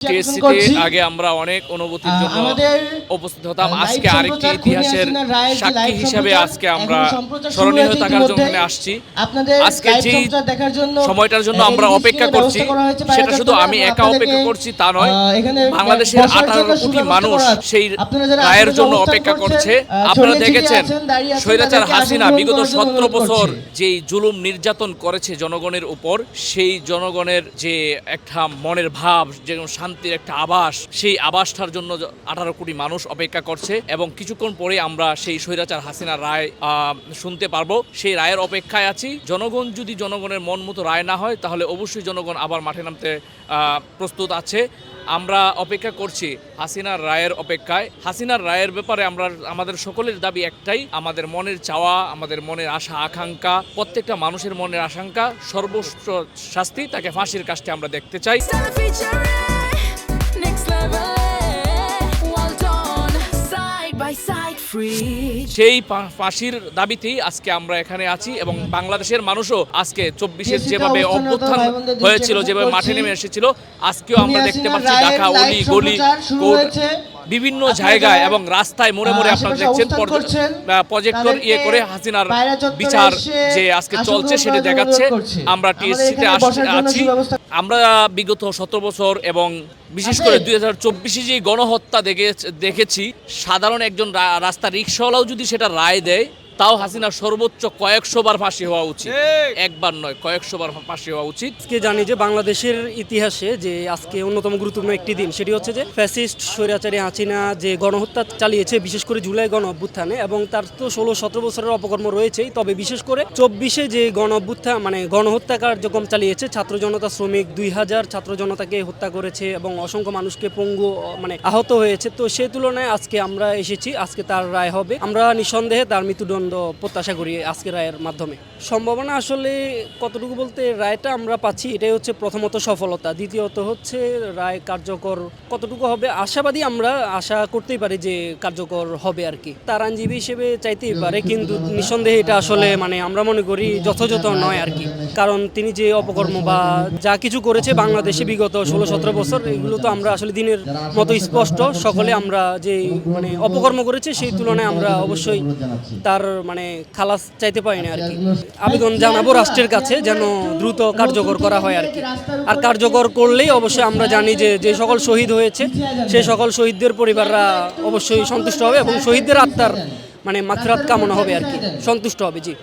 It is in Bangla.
টিএসসিতে। আগে আমরা অনেক অনুভূতির জন্য উপস্থিত হতাম আজকে আরেকটি ইতিহাসের যে সাক্ষী হিসাবে আজকে আমরা স্মরণীয় থাকার জন্য আসছি। আজকে জন্য সময়টার জন্য আমরা অপেক্ষা করছি সেটা শুধু আমি একা অপেক্ষা করছি তা নয়। বাংলাদেশের আঠারো কোটি মানুষ সেই রায়ের জন্য অপেক্ষা করছে আপনারা দেখেছেন স্বৈরাচার হাসিনা বিগত সতেরো বছর। যেই জুলুম নির্যাতন করেছে জনগণের উপর সেই জনগণের যে একটা মনের ভাব যে শান্তির একটা আবাস সেই আবাসটার জন্য আঠারো কোটি মানুষ অপেক্ষা করছে এবং কিছুক্ষণ পরে আমরা সেই স্বৈরাচার হাসিনার রায় শুনতে পারব। সেই রায়ের অপেক্ষায় আছি। জনগণ যদি জনগণের মন মতো রায় না হয়, তাহলে অবশ্যই জনগণ আবার মাঠে নামতে প্রস্তুত আছে। আমরা অপেক্ষা করছি হাসিনার রায়ের অপেক্ষায়। হাসিনার রায়ের ব্যাপারে আমরা, আমাদের সকলের দাবি একটাই, আমাদের মনের চাওয়া, আমাদের মনের আশা, আকাঙ্ক্ষা, প্রত্যেকটা মানুষের মনের আশঙ্কা, সর্বোচ্চ শাস্তি, তাকে ফাঁসির কাজটি আমরা দেখতে চাই। সেই ফাঁসির দাবিতেই আজকে আমরা এখানে আছি এবং বাংলাদেশের মানুষও আজকে চব্বিশের যেভাবে অভ্যুত্থান হয়েছিল যেভাবে মাঠে নেমে এসেছিল আজকেও আমরা দেখতে পাচ্ছি ঢাকা অলি গলি বিভিন্ন জায়গায় এবং রাস্তায় মোড়ে মোড়ে আপনারা দেখছেন প্রজেক্টর ইয়ে করে হাসিনার বিচার যে আজকে চলছে সেটা দেখাচ্ছে। আমরা টিএসসিতে আছি। আমরা বিগত সতেরো বছর এবং বিশেষ করে দুই হাজার চব্বিশে যে গণহত্যা দেখে দেখেছি সাধারণ একজন রাস্তা রিক্সাওয়ালাও যদি সেটা রায় দেয় তাও হাসিনা সর্বোচ্চ কয়েকশো বার ফাঁসি হওয়া উচিত। একবার নয় কয়েকশো বার ফাঁসি হওয়া উচিত। আজকে জানি যে বাংলাদেশের ইতিহাসে যে আজকে অন্যতম গুরুত্বপূর্ণ একটি দিন সেটি হচ্ছে যে ফ্যাসিস্ট স্বৈরাচারী হাসিনা যে গণহত্যা চালিয়েছে বিশেষ করে জুলাই গণ অভ্যুত্থানে এবং তার তো ষোলো সতেরো বছরের অপকর্ম রয়েছেই তবে বিশেষ করে চব্বিশে যে গণ অভ্যুত্থান মানে গণহত্যা কার্যক্রম চালিয়েছে ছাত্র জনতা শ্রমিক দুই হাজার ছাত্র জনতাকে হত্যা করেছে এবং অসংখ্য মানুষকে পঙ্গু মানে আহত হয়েছে। তো সেই তুলনায় আজকে আমরা এসেছি আজকে তার রায় হবে। আমরা নিঃসন্দেহে তার মৃত্যুদণ্ড প্রত্যাশা করি আজকে রায়ের মাধ্যমে। সম্ভাবনা আসলে কতটুকু বলতে রায়টা আমরা পাচ্ছি এটাই হচ্ছে প্রথমত সফলতা। দ্বিতীয়ত হচ্ছে রায় কার্যকর কতটুকু হবে আশাবাদী আমরা আশা করতেই পারি যে কার্যকর হবে আর কি। তার আইনজীবী হিসেবে চাইতেই পারে, কিন্তু নিঃসন্দেহে এটা আসলে মানে আমরা মনে করি যথাযথ নয় আর কি। কারণ তিনি যে অপকর্ম বা যা কিছু করেছে বাংলাদেশে বিগত ষোলো সতেরো বছর, এগুলো তো আমরা আসলে দিনের মতো স্পষ্ট। সকলে আমরা যে মানে অপকর্ম করেছে, সেই তুলনায় আমরা অবশ্যই তার মানে খালাস চাইতে পারি না আর কি। আবেদন জানাব রাষ্ট্রের কাছে যেন দ্রুত কার্যকর করা হয় আর কি। আর কার্যকর করলেই অবশ্যই আমরা জানি যে যে সকল শহীদ হয়েছে সেই সকল শহীদদের পরিবাররা অবশ্যই সন্তুষ্ট হবে এবং শহীদদের আত্মার মানে মাথরাত কামনা হবে আর কি। সন্তুষ্ট হবে জি।